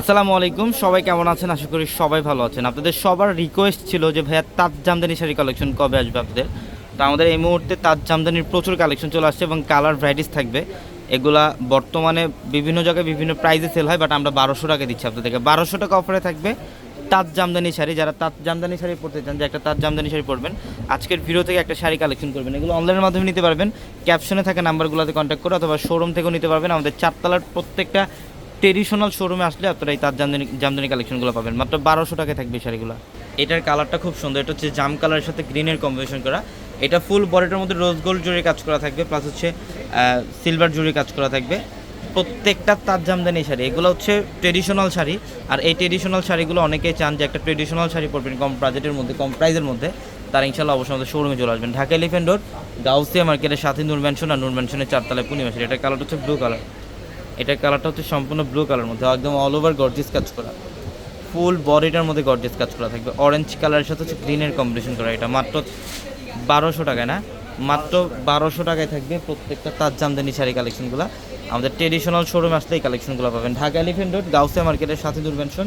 আসসালামু আলাইকুম, সবাই কেমন আছেন? আশা করি সবাই ভালো আছেন। আপনাদের সবার রিকোয়েস্ট ছিল যে, ভাইয়া তাজ জামদানি শাড়ি কালেকশন কবে আসবে আপনাদের? তো আমাদের এই মুহূর্তে তাজ জামদানির প্রচুর কালেকশন চলে আসছে এবং কালার ভ্যারাইটিস থাকবে। এগুলা বর্তমানে বিভিন্ন জায়গায় বিভিন্ন প্রাইজে সেল হয় বাট আমরা বারোশো টাকা দিচ্ছি আপনাদেরকে। বারোশো টাকা অফারে থাকবে তাঁত জামদানি শাড়ি। যারা তাঁত জামদানি শাড়ি পরতে চান, যে একটা তাঁত জামদানি শাড়ি পরবেন, আজকের ভিডিও থেকে একটা শাড়ি কালেকশন করবেন। এগুলো অনলাইনের মাধ্যমে নিতে পারবেন। ক্যাপশনে থাকা নাম্বারগুলোতে কন্ট্যাক্ট করে অথবা শোরুম থেকেও নিতে পারবেন। আমাদের চারতলার প্রত্যেকটা ট্রেডিশনাল শোরুমে আসলে আপনারা এই তাঁত জামদানি জামদানি কালেকশনগুলো পাবেন। মাত্র বারোশো টাকায় থাকবে শাড়িগুলো। এটার কালারটা খুব সুন্দর। এটা হচ্ছে জাম কালারের সাথে গ্রিনের কম্বিনেশন করা। এটা ফুল বডিটার মধ্যে রোজ গোল্ড জুড়ে কাজ করা থাকবে প্লাস হচ্ছে সিলভার জুড়ে কাজ করা থাকবে। প্রত্যেকটা তাঁত জামদানি শাড়ি। এগুলো হচ্ছে ট্রেডিশনাল শাড়ি। আর এই ট্রেডিশনাল শাড়িগুলো অনেকেই চান যে একটা ট্রেডিশনাল শাড়ি পরবেন কম বাজেটের মধ্যে, কম প্রাইসের মধ্যে। তারা ইনশাল্লাহ অবশ্যই আমাদের শোরুমে চলে আসবেন। ঢাকা এলিফেন্ট রোড গাউসিয়া মার্কেটের সাথে নূর ম্যানশন আর নূর ম্যানশনের চারতলায় পূর্ণিমা শাড়ি। এটার কালারটা হচ্ছে ব্লু কালার এটার কালারটা হচ্ছে সম্পূর্ণ ব্লু কালার মধ্যে, একদম অল ওভার গর্জিস কাজ করা। ফুল বডিটার মধ্যে গর্জিস কাজ করা থাকবে। অরেঞ্জ কালারের সাথে হচ্ছে গ্রিনের কম্বিনেশন করা। এটা মাত্র বারোশো টাকায় না? মাত্র বারোশো টাকায় থাকবে প্রত্যেকটা তাজ জামদানি শাড়ি কালেকশনগুলো আমাদের ট্রেডিশনাল শোরুম আসলে এই কালেকশনগুলো পাবেন। ঢাকা এলিফেন্ট রোড গাউসিয়া মার্কেটের সাথে নূর ম্যানশন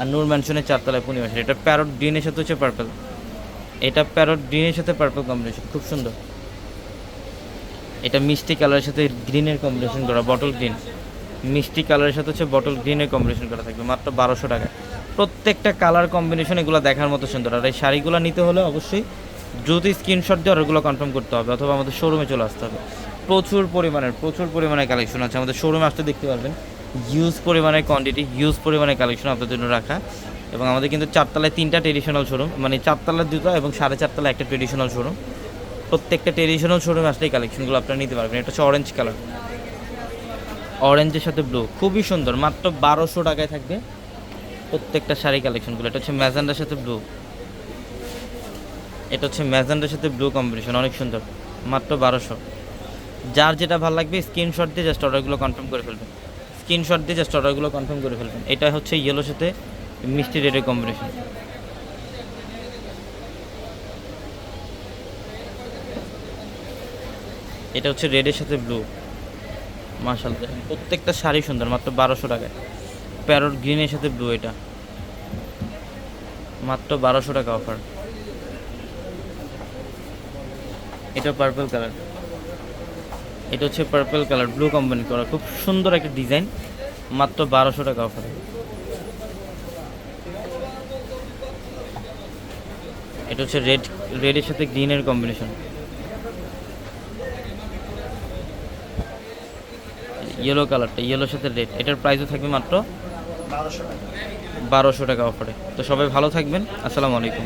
আর নূর ম্যানশনের চারতলায় পূর্ণিমা শাড়ি এটা প্যারট গ্রিনের সাথে হচ্ছে পার্পল এটা প্যারট গ্রিনের সাথে পার্পল কম্বিনেশন খুব সুন্দর। এটা মিষ্টি কালারের সাথে গ্রিনের কম্বিনেশন করা বটল গ্রিন মিষ্টি কালারের সাথে হচ্ছে বটল গ্রিনের কম্বিনেশন করা থাকবে, মাত্র বারোশো টাকা। প্রত্যেকটা কালার কম্বিনেশন এগুলো দেখার মতো সুন্দর। আর এই শাড়িগুলো নিতে হলে অবশ্যই দ্রুত স্ক্রিনশট দিয়ে ওগুলো কনফার্ম করতে হবে, অথবা আমাদের শোরুমে চলে আসতে হবে। প্রচুর পরিমাণের, প্রচুর পরিমাণে কালেকশন আছে। আমাদের শোরুমে আসতে দেখতে পারবেন হিউজ পরিমাণের কোয়ান্টিটি হিউজ পরিমাণে কালেকশন আপনাদের জন্য রাখা। এবং আমাদের কিন্তু চারতলায় তিনটা ট্রেডিশনাল শোরুম মানে চারতলার দুটো এবং সাড়ে চারতলা একটা ট্রেডিশনাল শোরুম প্রত্যেকটা ট্রেডিশনাল শোরুমে আসলে এই কালেকশনগুলো আপনারা নিতে পারবেন। এটা হচ্ছে অরেঞ্জ কালার অরেঞ্জের সাথে ব্লু খুবই সুন্দর, মাত্র বারোশো টাকায় থাকবে প্রত্যেকটা শাড়ি কালেকশনগুলো এটা হচ্ছে ম্যাজেন্ডার সাথে ব্লু এটা হচ্ছে ম্যাজেন্ডার সাথে ব্লু কম্বিনেশন অনেক সুন্দর, মাত্র বারোশো। যার যেটা ভালো লাগবে স্ক্রিনশট দিয়ে জাস্ট অর্ডারগুলো কনফার্ম করে ফেলবেন। স্ক্রিনশট দিয়ে জাস্ট অর্ডারগুলো কনফার্ম করে ফেলবেন। এটা হচ্ছে ইয়েলোর সাথে মিষ্টি রেডের কম্বিনেশন এটা হচ্ছে রেডের সাথে ব্লু মার্শাল প্রত্যেকটা শাড়ি সুন্দর, মাত্র বারোশো টাকায়। প্যারট গ্রিনের সাথে ব্লু এটা। মাত্র বারোশো টাকা অফার এটা পার্পল কালার এটা হচ্ছে পার্পল কালার ব্লু কোম্পানি করা। খুব সুন্দর একটা ডিজাইন মাত্র বারোশো টাকা অফার এটা হচ্ছে রেড রেডের সাথে গ্রিনের কম্বিনেশন ইয়েলো কালারটা ইয়েলোর সাথে রেড এটার প্রাইসও থাকবে মাত্র বারোশো টাকা। অফারে তো সবাই ভালো থাকবেন। আসসালামু আলাইকুম।